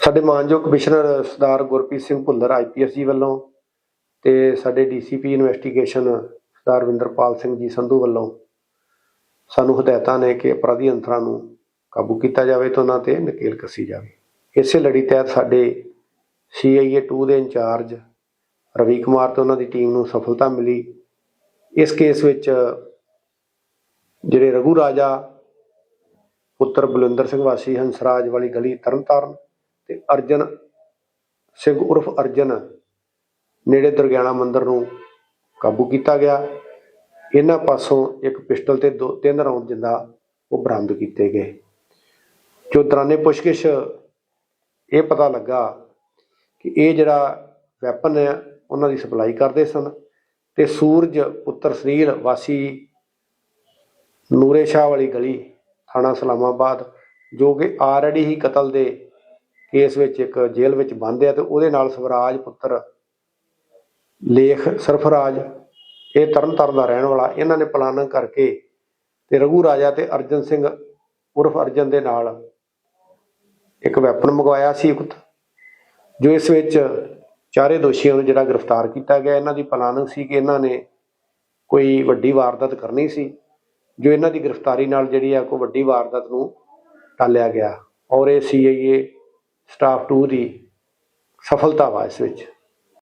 ਸਾਡੇ ਮਾਨਯੋਗ commissioner Sardar Gurpreet Singh Bhullar IPS ji ਵੱਲੋਂ ਤੇ ਸਾਡੇ ਡੀਸੀਪੀ ਇਨਵੈਸਟੀਗੇਸ਼ਨ ਸਰਦਾਰ ਵਿੰਦਰਪਾਲ ਸਿੰਘ ਜੀ ਸੰਧੂ ਵੱਲੋਂ ਸਾਨੂੰ ਹਦਾਇਤਾਂ ਨੇ ਕਿ ਅਪਰਾਧੀ ਅੰਤਰਾਂ ਨੂੰ ਕਾਬੂ ਕੀਤਾ ਜਾਵੇ ਤੇ ਉਹਨਾਂ ਤੇ ਨਕੇਲ ਕੱਸੀ ਜਾਵੇ। ਇਸੇ ਲੜੀ ਤਹਿਤ ਸਾਡੇ ਸੀਆਈਏ 2 ਦੇ ਇੰਚਾਰਜ ਰਵੀ ਕੁਮਾਰ ਤੇ ਉਹਨਾਂ ਦੀ ਟੀਮ ਨੂੰ ਸਫਲਤਾ ਮਿਲੀ। ਇਸ ਕੇਸ ਵਿੱਚ ਜਿਹੜੇ ਰਘੂ ਰਾਜਾ, ਪੁੱਤਰ ਬਲਵਿੰਦਰ ਸਿੰਘ ਵਾਸੀ ਹੰਸਰਾਜ ਵਾਲੀ ਗਲੀ ਤਰਨਤਾਰਨ ਤੇ ਅਰਜਨ ਸਿੰਘ ਉਰਫ ਅਰਜਨ ਨੇੜੇ ਦੁਰਗਿਆਣਾ ਮੰਦਿਰ ਨੂੰ ਕਾਬੂ ਕੀਤਾ ਗਿਆ। ਇਹਨਾਂ ਪਾਸੋਂ ਇੱਕ ਪਿਸਟਲ ਤੇ ਦੋ, ਤਿੰਨ ਰਾਉਂਡ ਜਿੰਦਾ ਉਹ ਬਰਾਮਦ ਕੀਤੇ ਗਏ। ਜੋ ਦੌਰਾਨੇ ਪੁੱਛਗਿੱਛ ਇਹ ਪਤਾ ਲੱਗਾ ਕਿ ਇਹ ਜਿਹੜਾ ਵੈਪਨ ਹੈ, ਉਹਨਾਂ ਦੀ ਸਪਲਾਈ ਕਰਦੇ ਸਨ ਤੇ ਸੂਰਜ ਪੁੱਤਰ ਸੁਨੀਲ ਵਾਸੀ ਨੂਰੇ ਸ਼ਾਹ ਵਾਲੀ ਗਲੀ ਥਾਣਾ ਸਲਾਮਾਬਾਦ, ਜੋ ਕਿ ਆਲਰੇਡੀ ਹੀ ਕਤਲ ਦੇ ਕੇਸ ਵਿੱਚ ਇੱਕ ਜੇਲ੍ਹ ਵਿੱਚ ਬੰਦ ਹੈ ਤੇ ਉਹਦੇ ਨਾਲ ਸਵਰਾਜ ਪੁੱਤਰ ਲੇਖ ਸਰਫਰਾਜ, ਇਹ ਤਰਨਤਾਰਨ ਦਾ ਰਹਿਣ ਵਾਲਾ, ਇਹਨਾਂ ਨੇ ਪਲਾਨਿੰਗ ਕਰਕੇ ਤੇ ਰਘੂ ਰਾਜਾ ਤੇ ਅਰਜਨ ਸਿੰਘ ਉਰਫ ਅਰਜਨ ਦੇ ਨਾਲ ਇੱਕ ਵੈਪਨ ਮੰਗਵਾਇਆ ਸੀ ਜੋ ਇਸ ਵਿੱਚ ਚਾਰੇ ਦੋਸ਼ੀਆਂ ਨੂੰ ਜਿਹੜਾ ਗ੍ਰਿਫਤਾਰ ਕੀਤਾ ਗਿਆ। ਇਹਨਾਂ ਦੀ ਪਲਾਨਿੰਗ ਸੀ ਕਿ ਇਹਨਾਂ ਨੇ ਕੋਈ ਵੱਡੀ ਵਾਰਦਾਤ ਕਰਨੀ ਸੀ, ਜੋ ਇਹਨਾਂ ਦੀ ਗ੍ਰਿਫਤਾਰੀ ਨਾਲ ਜਿਹੜੀ ਆ, ਕੋਈ ਵੱਡੀ ਵਾਰਦਾਤ ਨੂੰ ਟਾਲਿਆ ਗਿਆ। ਔਰ ਇਹ ਸੀਆਈਏ ਸਟਾਫ 2 ਦੀ ਸਫਲਤਾ ਵਾ ਇਸ ਵਿੱਚ।